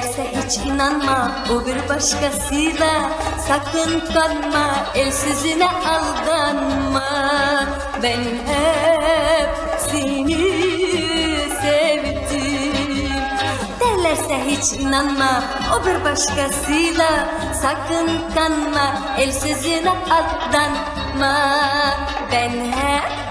hiç inanma. O bir başkasıyla Sakın kanma. Elsizine aldanma. Ben hep seni sevdim. Derlerse hiç inanma. O bir başkasıyla Sakın kanma. Elsizine aldanma. Ben hep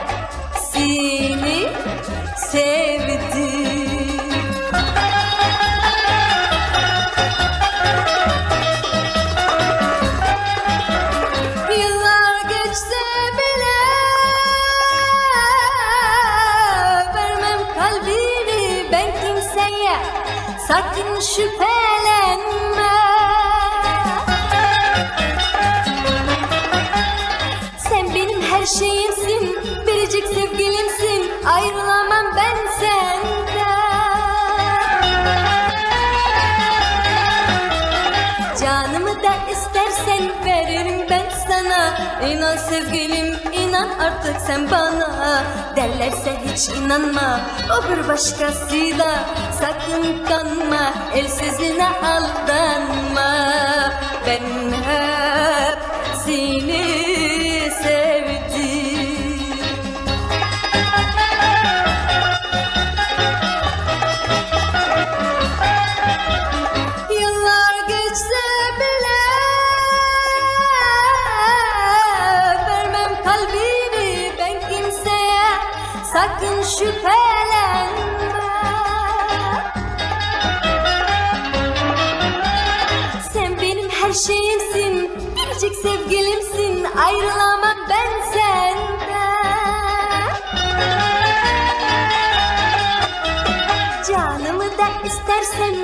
Sakın şüphelenme. Sen benim her şeyimsin Biricik sevgilimsin Ayrılamam ben senden. Canımı da istersen veririm ben sana. İnan sevgilim inan artık sen bana Derlerse hiç inanma o bir başkasıyla Sakın kanma elsizine aldanma. Ben Sakın şüphelenme Sen benim her şeyimsin Biricik sevgilimsin Ayrılamam ben senden. Canımı da istersen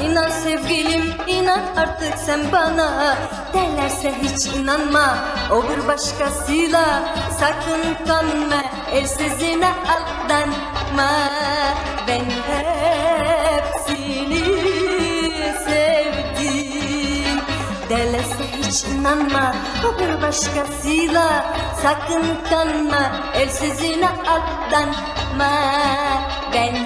İnan sevgilim inan artık sen bana. Derlerse hiç inanma o bir başkasıyla. Sakın kanma elsizine aldanma. Ben hep seni sevdim. Derlerse hiç inanma o bir başkasıyla. Sakın kanma elsizine aldanma. Ben